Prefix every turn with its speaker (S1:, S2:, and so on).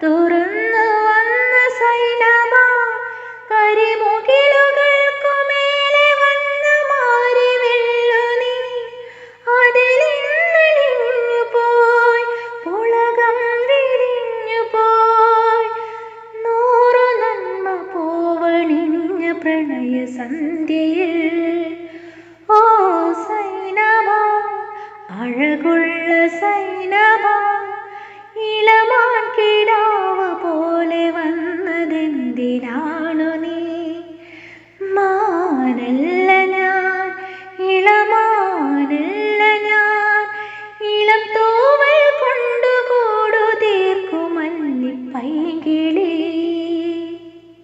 S1: തുറന്നു വന്ന സൈനമോ കരിമുകിലുകൾക്കു നീ. നൂറു നന്മ പൂവണിഞ്ഞ പ്രണയ സന്ധ്യയിൽ ഓ സൈനമോ അഴകുള്ള സൈനമാ എന്തിനാണു നീ? മാനല്ല ഞാൻ ഇളമാനല്ല ഞാൻ. ഇളം തോവൽ കൊണ്ടുകൂടു തീർക്കുമന്നി പൈകിളി